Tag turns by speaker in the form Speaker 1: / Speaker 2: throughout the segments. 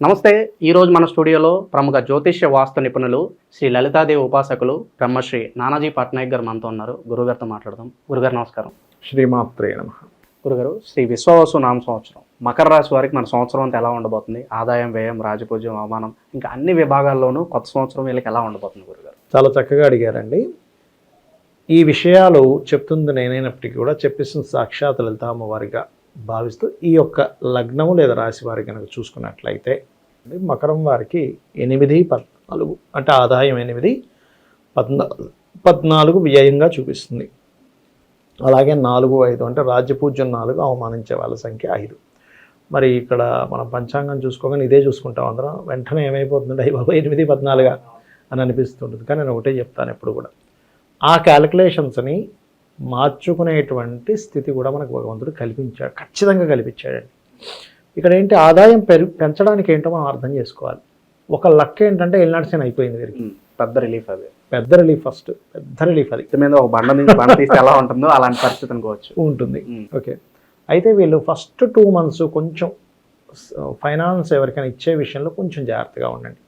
Speaker 1: నమస్తే ఈరోజు మన స్టూడియోలో ప్రముఖ జ్యోతిష్య వాస్తు నిపుణులు శ్రీ లలితాదేవి ఉపాసకులు బ్రహ్మశ్రీ నానాజీ పట్నాయక్ గారు మనతో ఉన్నారు. గురుగారితో మాట్లాడదాం. గురుగారు నమస్కారం.
Speaker 2: శ్రీమాత్రే నమ.
Speaker 1: గురుగారు శ్రీ విశ్వవసు నామ సంవత్సరం. మకర రాశి వారికి మన సంవత్సరం అంతా ఎలా ఉండబోతుంది? ఆదాయం వ్యయం రాజపూజ్యం అవమానం ఇంకా అన్ని విభాగాల్లోనూ కొత్త సంవత్సరం వీళ్ళకి ఎలా ఉండబోతుంది గురుగారు?
Speaker 2: చాలా చక్కగా అడిగారండి. ఈ విషయాలు చెప్తుంది నేనైనప్పటికీ కూడా చెప్పిస్తున్న సాక్షాత్ లలిత అమ్మవారిగా భావిస్తూ ఈ యొక్క లగ్నము లేదా రాశి వారి కనుక చూసుకున్నట్లయితే మకరం వారికి ఎనిమిది పద్నాలుగు అంటే ఆదాయం ఎనిమిది పద్నాలుగు పద్నాలుగు వ్యయంగా చూపిస్తుంది. అలాగే నాలుగు ఐదు అంటే రాజ్యపూజ్యం నాలుగు అవమానించే వాళ్ళ సంఖ్య ఐదు. మరి ఇక్కడ మనం పంచాంగం చూసుకోగానే ఇదే చూసుకుంటాం అందరం. వెంటనే ఏమైపోతుందంటే అయ్యి బాబా ఎనిమిది పద్నాలుగా అని అనిపిస్తుంటుంది. కానీ నేను ఒకటే చెప్తాను ఎప్పుడు కూడా. ఆ క్యాలిక్యులేషన్స్ని మార్చుకునేటువంటి స్థితి కూడా మనకు భగవంతుడు కల్పించాడు ఖచ్చితంగా కల్పించాడండి. ఇక్కడ ఏంటి ఆదాయం పెరు పెంచడానికి ఏంటో మనం అర్థం చేసుకోవాలి. ఒక లక్ ఏంటంటే ఎల్నాడ్సీన్ అయిపోయింది వీరికి.
Speaker 1: పెద్ద రిలీఫ్ అది.
Speaker 2: పెద్ద రిలీఫ్ ఫస్ట్ పెద్ద రిలీఫ్ అది.
Speaker 1: మీద ఒక బండ నుంచి బండ తీస్తే ఎలా ఉంటుందో అలాంటి పరిస్థితి అనుకోవచ్చు.
Speaker 2: ఉంటుంది. ఓకే. అయితే వీళ్ళు ఫస్ట్ టూ మంత్స్ కొంచెం ఫైనాన్స్ ఎవరికైనా ఇచ్చే విషయంలో కొంచెం జాగ్రత్తగా ఉండండి.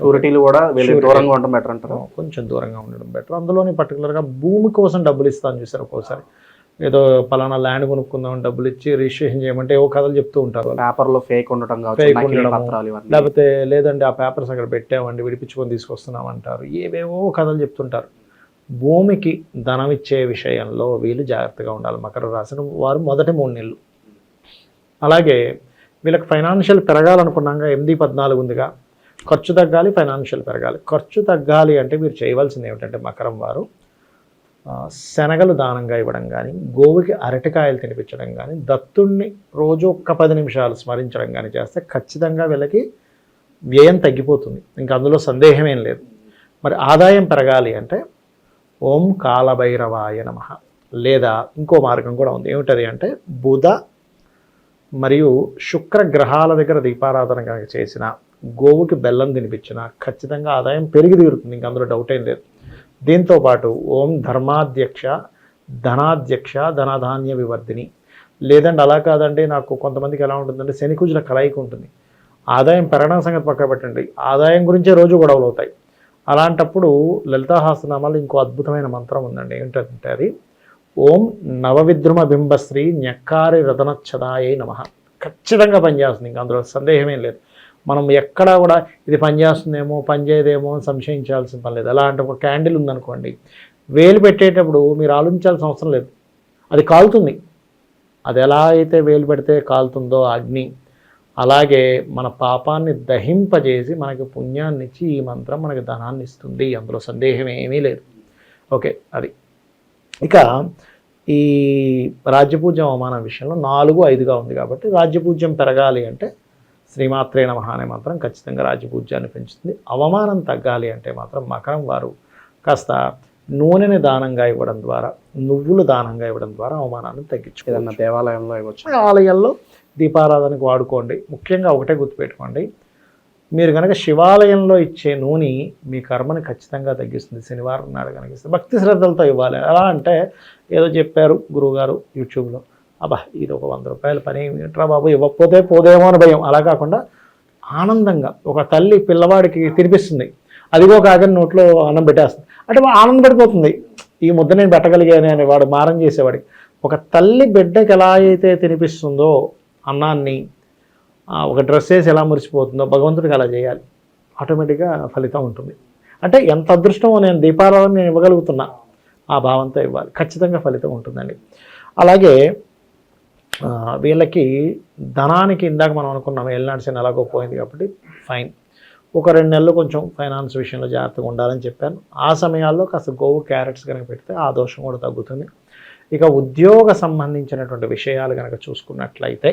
Speaker 1: షూరిటీలు కూడా
Speaker 2: Surety.
Speaker 1: దూరంగా ఉండడం బెటర్ అంటారు.
Speaker 2: కొంచెం దూరంగా ఉండడం బెటర్ అందులోని పర్టికులర్గా భూమి కోసం డబ్బులు ఇస్తాను చూసారు ఒక్కోసారి. ఏదో పలానా ల్యాండ్ కొనుక్కుందాం డబ్బులు ఇచ్చి రిజిస్ట్రేషన్ చేయమంటే ఏవో కథలు చెప్తూ ఉంటారు వాళ్ళు.
Speaker 1: పేపర్లో ఫేక్ ఉండటం
Speaker 2: లేకపోతే లేదంటే ఆ పేపర్స్ అక్కడ పెట్టామండి విడిపించుకొని తీసుకొస్తున్నాం అంటారు. ఏవేవో కథలు చెప్తుంటారు. భూమికి ధనం ఇచ్చే విషయంలో వీళ్ళు జాగ్రత్తగా ఉండాలి. మకర రాశిన వారు మొదటి మూడు నెలలు. అలాగే వీళ్ళకి ఫైనాన్షియల్ పెరగాలనుకున్నాక ఎనిమిది పద్నాలుగు ఉందిగా. ఖర్చు తగ్గాలి ఫైనాన్షియల్ పెరగాలి. ఖర్చు తగ్గాలి అంటే మీరు చేయవలసింది ఏమిటంటే మకరం వారు శనగలు దానంగా ఇవ్వడం కానీ గోవుకి అరటికాయలు తినిపించడం కానీ దత్తుణ్ణి రోజు ఒక్క పది నిమిషాలు స్మరించడం కానీ చేస్తే ఖచ్చితంగా వీళ్ళకి వ్యయం తగ్గిపోతుంది. ఇంకా అందులో సందేహం ఏం లేదు. మరి ఆదాయం పెరగాలి అంటే ఓం కాలభైరవాయ నమ. లేదా ఇంకో మార్గం కూడా ఉంది. ఏమిటది అంటే బుధ మరియు శుక్ర గ్రహాల దగ్గర దీపారాధన కనుక చేసిన గోవుకి బెల్లం తినిపించిన ఖచ్చితంగా ఆదాయం పెరిగి తీరుతుంది ఇంక అందులో డౌట్ ఏం లేదు. దీంతో పాటు ఓం ధర్మాధ్యక్ష ధనాధ్యక్ష ధనధాన్య వివర్ధిని. లేదండి అలా కాదండి నాకు కొంతమందికి ఎలా ఉంటుందంటే శనికుజుల కలయిక ఉంటుంది. ఆదాయం పెరగడం సంగతి పక్క పెట్టండి. ఆదాయం గురించే రోజు గొడవలు అవుతాయి అలాంటప్పుడు లలితాహాసనామాలు ఇంకో అద్భుతమైన మంత్రం ఉందండి. ఏంటంటే అది? ఓం నవవిద్రుమ బింబశ్రీ న్యక్కారి రతనచ్చదాయే నమ. ఖచ్చితంగా పనిచేస్తుంది ఇంకా అందులో సందేహమేం లేదు. మనం ఎక్కడా కూడా ఇది పనిచేస్తుందేమో పనిచేయదేమో అని సంశయించాల్సిన పని లేదు. ఎలా అంటే ఒక క్యాండిల్ ఉందనుకోండి వేలు పెట్టేటప్పుడు మీరు ఆలోచించాల్సిన అవసరం లేదు. అది కాలుతుంది. అది ఎలా అయితే వేలు పెడితే కాలుతుందో అగ్ని అలాగే మన పాపాన్ని దహింపజేసి మనకి పుణ్యాన్ని ఇచ్చి ఈ మంత్రం మనకి ధనాన్ని ఇస్తుంది అందులో సందేహం ఏమీ లేదు. ఓకే అది. ఇక ఈ రాజ్యపూజ్యం అవమానం విషయంలో నాలుగు ఐదుగా ఉంది కాబట్టి రాజ్యపూజ్యం పెరగాలి అంటే శ్రీమాత్రే నమః అనే మాత్రం ఖచ్చితంగా రాజ్యపూజ్యాన్ని పెంచుతుంది. అవమానం తగ్గాలి అంటే మాత్రం మకరం వారు కాస్త నూనెని దానంగా ఇవ్వడం ద్వారా నువ్వులు దానంగా ఇవ్వడం ద్వారా అవమానాన్ని
Speaker 1: ఏదన్నా
Speaker 2: తగ్గించుకోవాలి
Speaker 1: దేవాలయంలో ఇవ్వచ్చు.
Speaker 2: ఆలయాల్లో దీపారాధనకు వాడుకోండి. ముఖ్యంగా ఒకటే గుర్తుపెట్టుకోండి. మీరు కనుక శివాలయంలో ఇచ్చే నూనె మీ కర్మని ఖచ్చితంగా తగ్గిస్తుంది. శనివారం నాడు కనుక ఇస్తే భక్తి శ్రద్ధలతో ఇవ్వాలి. ఎలా అంటే ఏదో చెప్పారు గురువుగారు యూట్యూబ్లో అబ్బా ఇది ఒక వంద రూపాయలు పని ఏమిట్రా బాబు ఇవ్వకపోతే పోదేమో అని భయం. అలా కాకుండా ఆనందంగా ఒక తల్లి పిల్లవాడికి తినిపిస్తుంది. అదిగో కాదని నోట్లో అన్నం పెట్టేస్తుంది. అంటే ఆనందపడిపోతుంది ఈ ముద్ద నేను పెట్టగలిగాను అని వాడు మారం చేసేవాడికి. ఒక తల్లి బిడ్డకి ఎలా అయితే తినిపిస్తుందో అన్నాన్ని ఒక డ్రెస్ వేసి ఎలా మురిసిపోతుందో భగవంతుడికి అలా చేయాలి. ఆటోమేటిక్గా ఫలితం ఉంటుంది. అంటే ఎంత అదృష్టమో నేను దీపారాధన నేను ఇవ్వగలుగుతున్నా. ఆ భావంతో ఇవ్వాలి. ఖచ్చితంగా ఫలితం ఉంటుందండి. అలాగే వీళ్ళకి ధనానికి ఇందాక మనం అనుకున్నాం ఏళ్ళనాడు శని ఎలాగో పోయింది కాబట్టి ఫైన్. ఒక రెండు నెలలు కొంచెం ఫైనాన్స్ విషయంలో జాగ్రత్తగా ఉండాలని చెప్పాను. ఆ సమయాల్లో కాస్త గోవు క్యారెట్స్ కనుక పెడితే ఆ దోషం కూడా తగ్గుతుంది. ఇక ఉద్యోగ సంబంధించినటువంటి విషయాలు కనుక చూసుకున్నట్లయితే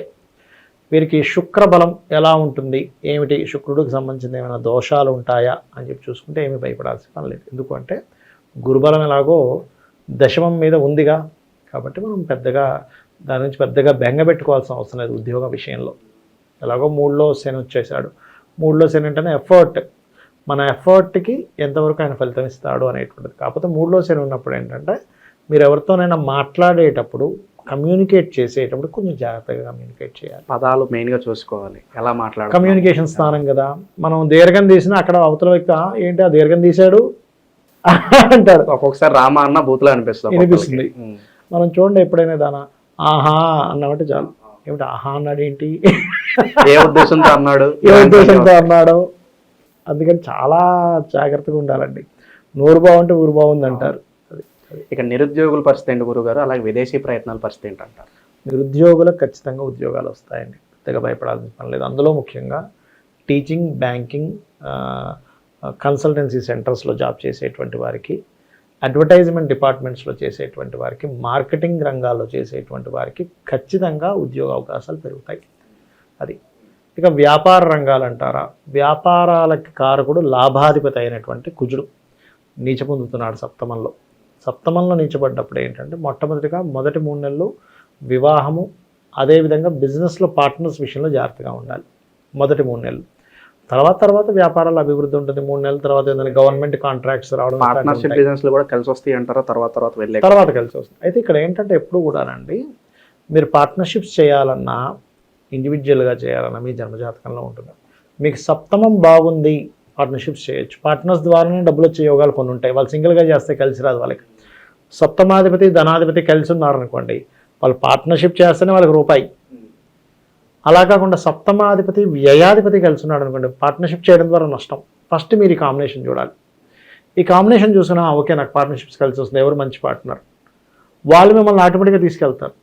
Speaker 2: వీరికి శుక్రబలం ఎలా ఉంటుంది? ఏమిటి? శుక్రుడికి సంబంధించిన ఏమైనా దోషాలు ఉంటాయా? అని చెప్పి చూసుకుంటే ఏమీ భయపడాల్సిన పని లేదు. ఎందుకంటే గురుబలం ఎలాగో దశమం మీద ఉందిగా. కాబట్టి మనం పెద్దగా దాని నుంచి పెద్దగా బెంగ పెట్టుకోవాల్సిన అవసరం లేదు ఉద్యోగ విషయంలో. ఎలాగో మూడులో శని వచ్చేసాడు. మూడులో శని అంటేనే ఎఫర్ట్ మన ఎఫర్ట్కి ఎంతవరకు ఆయన ఫలితం ఇస్తాడు అనేటువంటిది. కాకపోతే మూడులో శని ఉన్నప్పుడు ఏంటంటే మీరు ఎవరితోనైనా మాట్లాడేటప్పుడు కమ్యూనికేట్ చేసేటప్పుడు కొంచెం జాగ్రత్తగా కమ్యూనికేట్ చేయాలి.
Speaker 1: పదాలు మెయిన్గా చూసుకోవాలి. ఎలా మాట్లాడాలి
Speaker 2: కమ్యూనికేషన్ స్థానం కదా. మనం దీర్ఘం తీసినా అక్కడ అవతల వ్యక్తి "ఆ, ఏంటి? ఆ దీర్ఘం తీశాడు? అంటాడు
Speaker 1: ఒక్కొక్కసారి రామ అన్న బూతులు అనిపిస్తుంది. ఉమ్.
Speaker 2: మనం చూడండి ఎప్పుడైనా దానా ఆహా అన్నామంటే చాలు. ఏమిటి ఆహా అన్నాడు ఏంటి?
Speaker 1: ఏ ఉద్దేశంతో అన్నాడు?
Speaker 2: ఏ ఉద్దేశంతో అన్నాడు? అందుకని చాలా జాగ్రత్తగా ఉండాలండి. నోరు బాగుంటే ఊరు బాగుంది అంటారు.
Speaker 1: ఇక నిరుద్యోగుల పరిస్థితి ఏంటి గురుగారు? అలాగే విదేశీ ప్రయత్నాల పరిస్థితి ఏంటంటారు?
Speaker 2: నిరుద్యోగులకు ఖచ్చితంగా ఉద్యోగాలు వస్తాయండి. పెద్దగా భయపడాల్సిన పని లేదు. అందులో ముఖ్యంగా టీచింగ్ బ్యాంకింగ్ కన్సల్టెన్సీ సెంటర్స్లో జాబ్ చేసేటువంటి వారికి అడ్వర్టైజ్మెంట్ డిపార్ట్మెంట్స్లో చేసేటువంటి వారికి మార్కెటింగ్ రంగాల్లో చేసేటువంటి వారికి ఖచ్చితంగా ఉద్యోగ అవకాశాలు పెరుగుతాయి. అది. ఇక వ్యాపార రంగాలు అంటారా? వ్యాపారాలకి కారకుడు లాభాధిపతి అయినటువంటి కుజుడు. నీచ పొందుతున్నాడు సప్తమంలో. సప్తమంలో నీచబడ్డప్పుడు ఏంటంటే మొట్టమొదటిగా మొదటి మూడు నెలలు వివాహము అదేవిధంగా బిజినెస్లో పార్ట్నర్స్ విషయంలో జాగ్రత్తగా ఉండాలి. మొదటి మూడు నెలలు. తర్వాత తర్వాత వ్యాపారాల అభివృద్ధి ఉంటుంది. మూడు నెలల తర్వాత ఏంటంటే గవర్నమెంట్ కాంట్రాక్ట్స్ రావడం
Speaker 1: పార్ట్నర్షిప్
Speaker 2: ఉంటాయి.
Speaker 1: బిజినెస్లో కూడా కలిసి వస్తాయి అంటారా? తర్వాత తర్వాత వెళ్ళే
Speaker 2: తర్వాత కలిసి వస్తుంది అయితే ఇక్కడ ఏంటంటే ఎప్పుడు కూడానండి మీరు పార్ట్నర్షిప్స్ చేయాలన్నా ఇండివిజువల్గా చేయాలన్నా మీ జన్మజాతకంలో ఉంటుంది మీకు సప్తమం బాగుంది పార్ట్నర్షిప్స్ చేయొచ్చు. పార్ట్నర్స్ ద్వారానే డబ్బులు వచ్చే యోగాలు కొన్ని ఉంటాయి. వాళ్ళు సింగిల్గా చేస్తే కలిసి రాదు వాళ్ళకి. సప్తమాధిపతి ధనాధిపతి కలిసి ఉన్నారనుకోండి వాళ్ళు పార్ట్నర్షిప్ చేస్తేనే వాళ్ళకి రూపాయి. అలా కాకుండా సప్తమాధిపతి వ్యయాధిపతి కలిసి ఉన్నాడు అనుకోండి పార్ట్నర్షిప్ చేయడం ద్వారా నష్టం. ఫస్ట్ మీరు ఈ కాంబినేషన్ చూడాలి. ఈ కాంబినేషన్ చూసినా ఓకే నాకు పార్ట్నర్షిప్స్ కలిసి వస్తుంది ఎవరు మంచి పార్ట్నర్ వాళ్ళు మిమ్మల్ని ఆటోమేటిక్గా తీసుకెళ్తారు.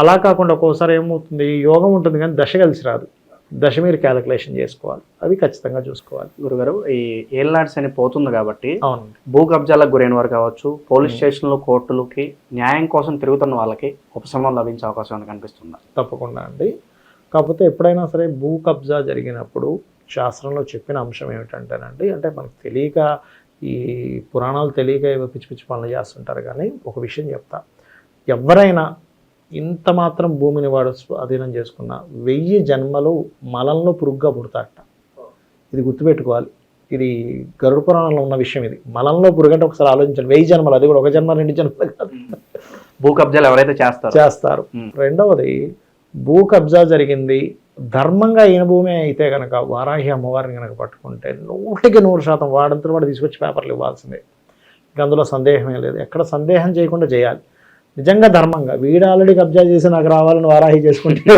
Speaker 2: అలా కాకుండా ఒక్కోసారి ఏమవుతుంది? యోగం ఉంటుంది కానీ దశ కలిసి రాదు. దశ మీరు క్యాలిక్యులేషన్ చేసుకోవాలి. అవి ఖచ్చితంగా చూసుకోవాలి.
Speaker 1: గురుగారు ఈ ఏళ్ళనాడ్స్ అని పోతుంది కాబట్టి
Speaker 2: అవునండి.
Speaker 1: భూ కబ్జాలకు గురైన వారు కావచ్చు పోలీస్ స్టేషన్లు కోర్టులకి న్యాయం కోసం తిరుగుతున్న వాళ్ళకి ఉపశమనం లభించే అవకాశం ఏమైనా కనిపిస్తుందా?
Speaker 2: తప్పకుండా అండి. కాకపోతే ఎప్పుడైనా సరే భూ కబ్జా జరిగినప్పుడు శాస్త్రంలో చెప్పిన అంశం ఏమిటంటేనండి అంటే మనకు తెలియక ఈ పురాణాలు తెలియక ఏవో పిచ్చి పిచ్చి పనులు చేస్తుంటారు కానీ ఒక విషయం చెప్తా. ఎవరైనా ఇంత మాత్రం భూమిని వాడు స్వాధీనం చేసుకున్న వెయ్యి జన్మలు మలంలో పురుగ్గా పుడతాట ఇది గుర్తుపెట్టుకోవాలి. ఇది గరుడ పురాణంలో ఉన్న విషయం ఇది. మలంలో పురుగంటే ఒకసారి ఆలోచించండి. వెయ్యి జన్మలు అది కూడా ఒక జన్మ రెండు జన్మలు కాదు.
Speaker 1: భూ కబ్జాలు ఎవరైతే చేస్తారో.
Speaker 2: చేస్తారు. రెండవది భూ కబ్జా జరిగింది. ధర్మంగా ఈయన భూమి అయితే కనుక వారాహి అమ్మవారిని కనుక పట్టుకుంటే నూటికి నూరు శాతం వాడంతా వాడు తీసుకొచ్చి పేపర్లు ఇవ్వాల్సిందే. ఇంక అందులో సందేహమే లేదు. ఎక్కడ సందేహం చేయకుండా చేయాలి. నిజంగా ధర్మంగా. వీడు ఆల్రెడీ కబ్జా చేసి నాకు రావాలని వారాహి చేసుకుంటే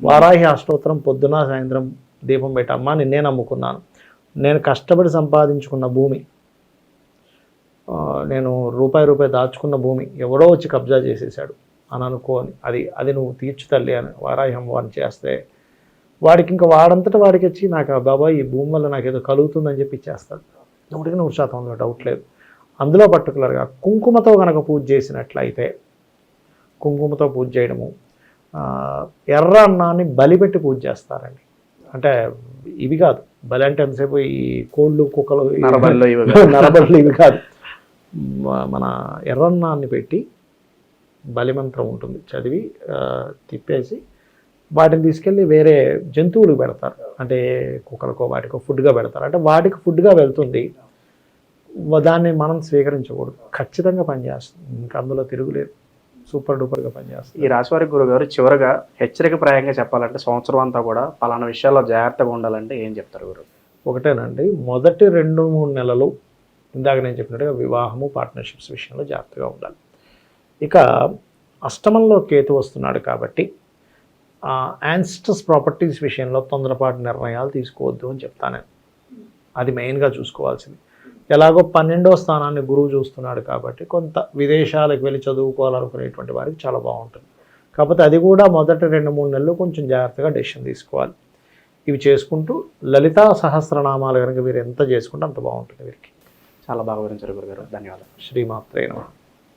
Speaker 2: వారాహి అష్టోత్తరం పొద్దున సాయంత్రం దీపం పెట్టమ్మా నిన్నే నమ్ముకున్నాను. నేను కష్టపడి సంపాదించుకున్న భూమి నేను రూపాయి రూపాయి దాచుకున్న భూమి ఎవడో వచ్చి కబ్జా చేసేసాడు అని అనుకోని అది అది నువ్వు తీర్చు తల్లి అని వారాహి అమ్మవారిని చేస్తే వాడికి ఇంకా వాడంతటా వాడికి వచ్చి నాకు ఆ బాబాయ్ ఈ భూమి వల్ల నాకు ఏదో కలుగుతుందని చెప్పి ఇచ్చేస్తాడు. నూటికి నూరు శాతం డౌట్ లేదు. అందులో పర్టికులర్గా కుంకుమతో కనుక పూజ చేసినట్లయితే కుంకుమతో పూజ చేయడము ఎర్ర అన్నాన్ని బలిపెట్టి పూజ చేస్తారండి. అంటే ఇవి కాదు బలి అంటే ఎంతసేపు ఈ కోళ్ళు కుక్కలు
Speaker 1: నరబలిలో ఇవి
Speaker 2: కాదు. మన ఎర్రన్నాన్ని పెట్టి బలిమంత్రం ఉంటుంది. చదివి తిప్పేసి వాటిని తీసుకెళ్ళి వేరే జంతువులకు పెడతారు. అంటే కుక్కలకో వాటికో ఫుడ్గా పెడతారు. అంటే వాటికి ఫుడ్గా వెళ్తుంది. దాన్ని మనం స్వీకరించకూడదు. ఖచ్చితంగా పనిచేస్తుంది. ఇంకా అందులో తిరుగులేదు సూపర్ డూపర్గా పనిచేస్తుంది.
Speaker 1: ఈ రాశివారి గురుగారు చివరగా హెచ్చరిక ప్రాయంగా చెప్పాలంటే సంవత్సరం అంతా కూడా పలానా విషయాల్లో జాగ్రత్తగా ఉండాలంటే ఏం చెప్తారు గురు?
Speaker 2: ఒకటేనండి. మొదటి రెండు మూడు నెలలు ఇందాక నేను చెప్పినట్టుగా వివాహము పార్ట్నర్షిప్స్ విషయంలో జాగ్రత్తగా ఉండాలి. ఇక అష్టమంలో కేతు వస్తున్నాడు కాబట్టి యాన్స్టస్ ప్రాపర్టీస్ విషయంలో తొందరపాటు నిర్ణయాలు తీసుకోవద్దు అని చెప్తాను అది మెయిన్గా చూసుకోవాల్సింది. ఎలాగో పన్నెండో స్థానాన్ని గురువు చూస్తున్నాడు కాబట్టి కొంత విదేశాలకు వెళ్ళి చదువుకోవాలనుకునేటువంటి వారికి చాలా బాగుంటుంది. కాకపోతే అది కూడా మొదటి రెండు మూడు నెలలు కొంచెం జాగ్రత్తగా డెసిషన్ తీసుకోవాలి. ఇవి చేసుకుంటూ లలితా సహస్రనామాలు కనుక మీరు ఎంత చేసుకుంటే అంత బాగుంటుంది వీరికి.
Speaker 1: చాలా బాగా వివరించారు గురుగారు. ధన్యవాదాలు.
Speaker 2: శ్రీమాత్రే నమః.